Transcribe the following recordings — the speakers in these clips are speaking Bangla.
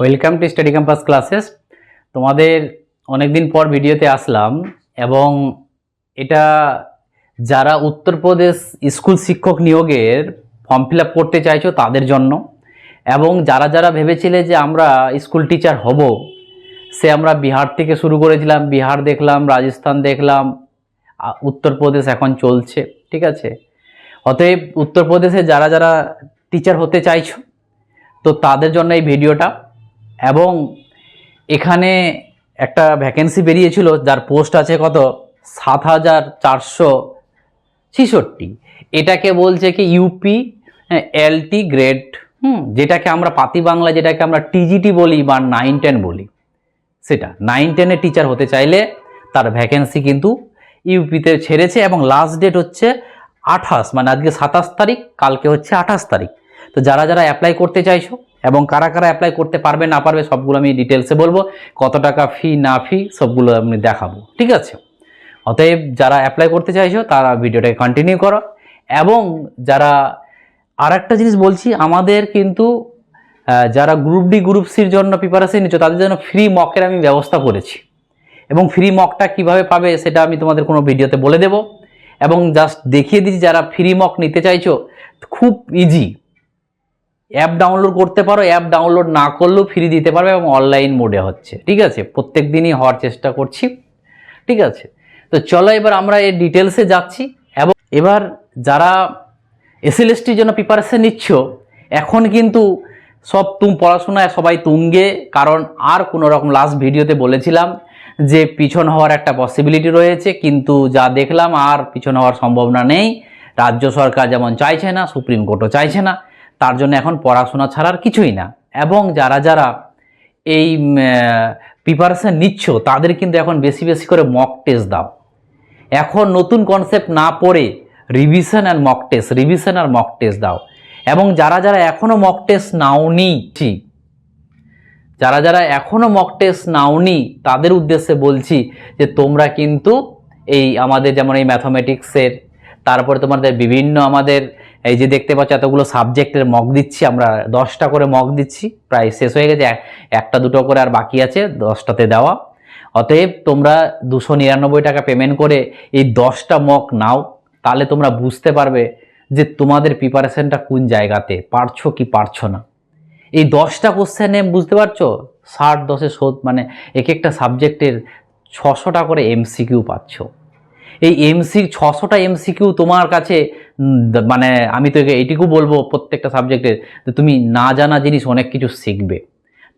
Welcome to study campus classes তোমাদের অনেকদিন পর ভিডিওতে আসলাম এবং এটা যারা উত্তরপ্রদেশ স্কুল শিক্ষক নিয়োগের ফর্ম ফিল করতে চাইছো তাদের জন্য এবং যারা যারা ভেবেছিলে যে আমরা স্কুল টিচার হব, সে আমরা বিহার থেকে শুরু করেছিলাম। বিহার দেখলাম, রাজস্থান দেখলাম উত্তরপ্রদেশ এখন চলছে, ঠিক আছে? অতএব উত্তরপ্রদেশে যারা যারা টিচার হতে চাইছো, তো তাদের জন্য এই ভিডিওটা এবং এখানে একটা ভ্যাকেন্সি বেরিয়েছিল, যার পোস্ট আছে কত? সাত হাজার চারশো ছিষট্টি। এটাকে বলছে কি ইউপি এলটি গ্রেড হুম, যেটাকে আমরা পাতি বাংলা, যেটাকে আমরা টিজিটি বলি বা নাইন টেন বলি। সেটা নাইন টেনে টিচার হতে চাইলে তার ভ্যাকেন্সি কিন্তু ইউপিতে ছেড়েছে এবং লাস্ট ডেট হচ্ছে আঠাশ মানে আজকে সাতাশ তারিখ, কালকে হচ্ছে আঠাশ তারিখ। তো যারা যারা অ্যাপ্লাই করতে চাইছো এবং কারা কারা অ্যাপ্লাই করতে পারবে, না পারবে, সবগুলো আমি ডিটেলসে বলব। কত টাকা ফি না ফি সবগুলো আমি দেখাবো। ঠিক আছে? অতএব যারা অ্যাপ্লাই করতে চাইছো, তারা ভিডিওটাকে কন্টিনিউ করো। এবং যারা আর একটা জিনিস বলছি, আমাদের কিন্তু যারা গ্রুপ ডি গ্রুপ সির জন্য প্রিপারেশন নিচ্ছ, তাদের জন্য ফ্রি মকের আমি ব্যবস্থা করেছি। এবং ফ্রি মকটা কীভাবে পাবে, সেটা আমি তোমাদের কোনো ভিডিওতে বলে দেব। এবং জাস্ট দেখিয়ে দিচ্ছি, যারা ফ্রি মক নিতে চাইছো, খুব ইজি অ্যাপ ডাউনলোড করতে পারো অ্যাপ ডাউনলোড না করলেও ফ্রি দিতে পারবে এবং অনলাইন মোডে হচ্ছে। ঠিক আছে? প্রত্যেক দিনই হওয়ার চেষ্টা করছি। ঠিক আছে? তো চলো এবার আমরা এই ডিটেলসে যাচ্ছি এবং এবার যারা এসএলএসটির জন্য প্রিপারেশন নিচ্ছ, এখন কিন্তু সব তুম পড়াশোনায় সবাই তুঙ্গে, কারণ আর কোনো রকম লাস্ট ভিডিওতে বলেছিলাম যে পিছন হওয়ার একটা পসিবিলিটি রয়েছে, কিন্তু যা দেখলাম আর পিছন হওয়ার সম্ভাবনা নেই। রাজ্য সরকার যেমন চাইছে না সুপ্রিম কোর্টও চাইছে না। তার জন্য এখন পড়াশোনা ছাড়ার কিছুই না। এবং যারা যারা এই প্রিপারেশন নিচ্ছ, তাদের কিন্তু এখন বেশি বেশি করে মক টেস্ট দাও। এখন নতুন কনসেপ্ট না পড়ে revision and mock test revision R mock test দাও। এবং যারা যারা এখনও মক টেস্ট নাওনি যারা যারা এখনও মক টেস্ট নাওনি, তাদের উদ্দেশ্যে বলছি যে তোমরা কিন্তু এই আমাদের যেমন এই ম্যাথমেটিক্সের তারপরে তোমাদের বিভিন্ন আমাদের এই যে দেখতে পাচ্ছ, এতগুলো সাবজেক্টের মক দিচ্ছি, আমরা দশটা করে মক দিচ্ছি, প্রায় শেষ হয়ে গেছে এক- একটা দুটো করে আর বাকি আছে, দশটাতে দেওয়া। অতএব তোমরা দুশো নিরানব্বই টাকা পেমেন্ট করে এই দশটা মক নাও, তাহলে তোমরা বুঝতে পারবে যে তোমাদের প্রিপারেশনটা কোন জায়গাতে, পারছ কি পারছ না। এই দশটা কোশ্চেনে বুঝতে পারছ? ষাট, দশে শোধ মানে এক একটা সাবজেক্টের ছশোটা করে এমসিকিউ পাচ্ছ। এই এমসি ছশোটা এমসিকিউ তোমার কাছে মানে আমি তোকে এইটুকু বলব প্রত্যেকটা সাবজেক্টের, যে তুমি না জানা জিনিস অনেক কিছু শিখবে।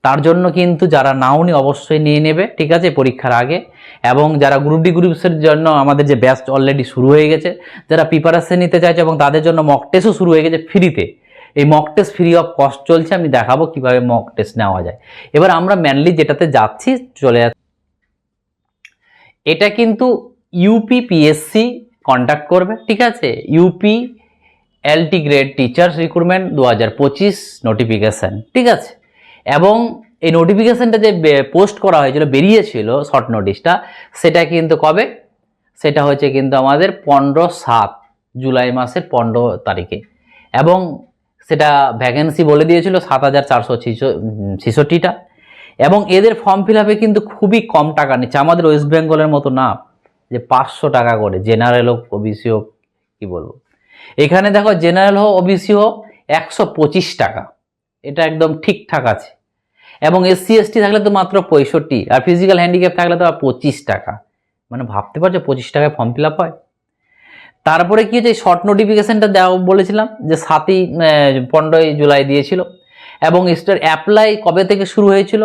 তার জন্য কিন্তু যারা নাওনি অবশ্যই নিয়ে নেবে, ঠিক আছে, পরীক্ষার আগে। এবং যারা গ্রুপ ডি গ্রুপসের জন্য আমাদের যে ব্যাচ অলরেডি শুরু হয়ে গেছে, যারা প্রিপারেশন নিতে চাইছে এবং তাদের জন্য মক টেস্টও শুরু হয়ে গেছে ফ্রিতে এই mock test free of cost চলছে, আমি দেখাবো কীভাবে মক টেস্ট নেওয়া যায়। এবার আমরা মেনলি যেটাতে যাচ্ছি, চলে এটা কিন্তু ইউপি পিএসসি কন্ট্যাক্ট করবে, ঠিক আছে? UP LT grade teachers recruitment দু হাজার পঁচিশ নোটিফিকেশান ঠিক আছে? এবং এই নোটিফিকেশানটা যে পোস্ট করা হয়েছিল, বেরিয়েছিল শর্ট নোটিশটা সেটা কিন্তু কবে? সেটা হচ্ছে কিন্তু আমাদের পনেরো সাত জুলাই মাসের পনেরো তারিখে। এবং সেটা ভ্যাকেন্সি বলে দিয়েছিল সাত হাজার চারশো ছেষট্টিটা। এবং এদের ফর্ম ফিল আপে কিন্তু খুবই কম টাকা নিচ্ছে, আমাদের ওয়েস্ট বেঙ্গলের মতো না। যে পাঁচশো টাকা করে জেনারেল হোক ওবিসি হোক, কী বলব। এখানে দেখো জেনারেল হোক ওবিসি হোক, একশো পঁচিশ টাকা। এটা একদম ঠিকঠাক আছে। এবং এসসি এসটি থাকলে তো মাত্র পঁয়ষট্টি, আর ফিজিক্যাল হ্যান্ডিক্যাপ থাকলে তো পঁচিশ টাকা। মানে ভাবতে পারছ, পঁচিশ টাকায় ফর্ম ফিল আপ হয়? তারপরে কি হচ্ছে শর্ট নোটিফিকেশানটা দেওয়া বলেছিলাম, যে সাতই পনেরোই জুলাই দিয়েছিল। এবং স্টার অ্যাপ্লাই কবে থেকে শুরু হয়েছিল?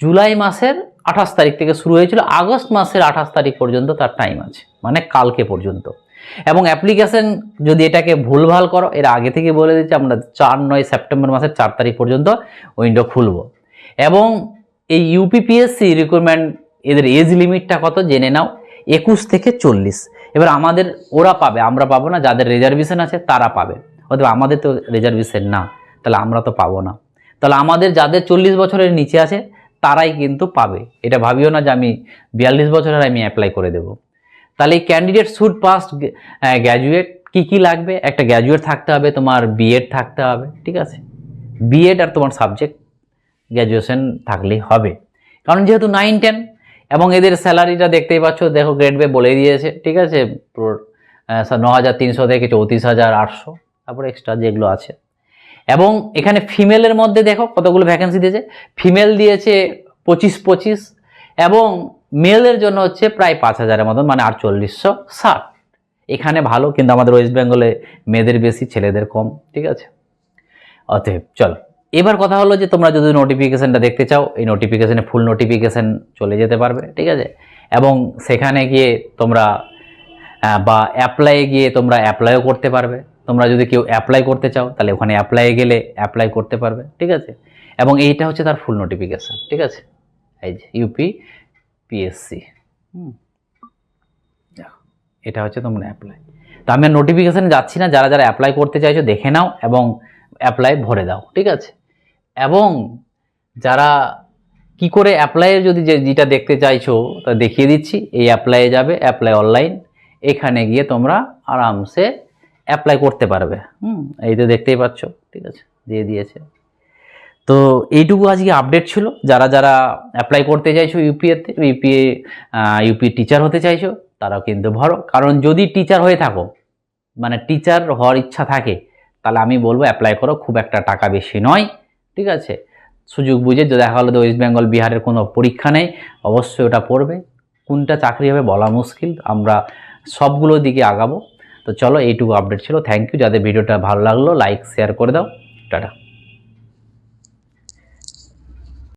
জুলাই মাসের আঠাশ তারিখ থেকে শুরু হয়েছিল। আগস্ট মাসের আঠাশ তারিখ পর্যন্ত তার টাইম আছে মানে কালকে পর্যন্ত। এবং অ্যাপ্লিকেশন যদি এটাকে ভুলভাল করো, এর আগে থেকে বলে দিচ্ছি, আমরা চার, নয় সেপ্টেম্বর মাসের চার তারিখ পর্যন্ত উইন্ডো খুলব। এবং এই ইউপিপিএসসি রিক্রুটমেন্ট এদের এজ লিমিটটা কত জেনে নাও, একুশ থেকে চল্লিশ। এবার আমাদের, ওরা পাবে, আমরা পাবো না, যাদের রিজার্ভেশন আছে তারা পাবে। অথবা আমাদের তো রিজার্ভেশন না, তাহলে আমরা তো পাবো না। তাহলে আমাদের যাদের চল্লিশ বছরের নিচে আছে তারাই কিন্তু পাবে। এটা ভাবিও না যে আমি বিয়াল্লিশ বছরের আমি অ্যাপ্লাই করে দেব। তাহলে এই ক্যান্ডিডেট শুড পাস গ্র্যাজুয়েট কি কি লাগবে? একটা গ্র্যাজুয়েট থাকতে হবে, তোমার বিএড থাকতে হবে, ঠিক আছে? বিএড আর তোমার সাবজেক্ট গ্র্যাজুয়েশন থাকলেই হবে। কারণ যেহেতু নাইন টেন এবং এদের স্যালারিটা দেখতেই পাচ্ছ, দেখো গ্রেড বে বলে দিয়েছে, ঠিক আছে? ন হাজার তিনশো থেকে চৌত্রিশ হাজার আটশো, তারপরে এক্সট্রা যেগুলো আছে। এবং এখানে ফিমেলের মধ্যে দেখো কতগুলো ভ্যাকেন্সি দিয়েছে। ফিমেল দিয়েছে পঁচিশ পঁচিশ এবং মেলের জন্য হচ্ছে প্রায় পাঁচ হাজারের মতন মানে আটচল্লিশশো ষাট। এখানে ভালো, কিন্তু আমাদের ওয়েস্ট বেঙ্গলে মেয়েদের বেশি, ছেলেদের কম, ঠিক আছে? অতএব চলো, এবার কথা হলো যে তোমরা যদি নোটিফিকেশানটা দেখতে চাও, এই নোটিফিকেশানে ফুল নোটিফিকেশান চলে যেতে পারবে, ঠিক আছে? এবং সেখানে গিয়ে তোমরা বা অ্যাপ্লাইয়ে গিয়ে তোমরা অ্যাপ্লাইও করতে পারবে। তোমরা যদি কেউ অ্যাপ্লাই করতে চাও, তাহলে ওখানে অ্যাপ্লাইয়ে গেলে অ্যাপ্লাই করতে পারবে, ঠিক আছে? এবং এইটা হচ্ছে তার ফুল নোটিফিকেশান ঠিক আছে? এই যে ইউপি পিএসসি হুম? এটা হচ্ছে তোমরা অ্যাপ্লাই তো আমি নোটিফিকেশান যাচ্ছি না, যারা যারা অ্যাপ্লাই করতে চাইছো দেখে নাও এবং অ্যাপ্লাই ভরে দাও, ঠিক আছে? এবং যারা কি করে অ্যাপ্লাইয়ের যদি যে যেটা দেখতে চাইছো, তা দেখিয়ে দিচ্ছি, এই অ্যাপ্লাইয়ে যাবে অ্যাপ্লাই অনলাইন এখানে গিয়ে তোমরা আরামসে অ্যাপ্লাই করতে পারবে। হুম। এই তো দেখতেই পাচ্ছ ঠিক আছে দিয়ে দিয়েছে। তো এইটুকু আজকে আপডেট ছিল। যারা যারা অ্যাপ্লাই করতে চাইছো ইউপিএতে ইউপিএ ইউপি টিচার হতে চাইছো তারাও কিন্তু ভরো। কারণ যদি টিচার হয়ে থাকো মানে টিচার হওয়ার ইচ্ছা থাকে তাহলে আমি বলব অ্যাপ্লাই করো খুব একটা টাকা বেশি নয় ঠিক আছে? সুযোগ বুঝে যে দেখা গেলো ওয়েস্ট বেঙ্গল বিহারের কোনো পরীক্ষা নেই অবশ্যই ওটা পড়বে। কোনটা চাকরি হবে বলা মুশকিল। আমরা সবগুলোর দিকে আগাবো। তো চলো এইটুকু আপডেট ছিল। থ্যাংক ইউ যাদের ভিডিওটা ভালো লাগল লাইক শেয়ার করে দাও। টাটা।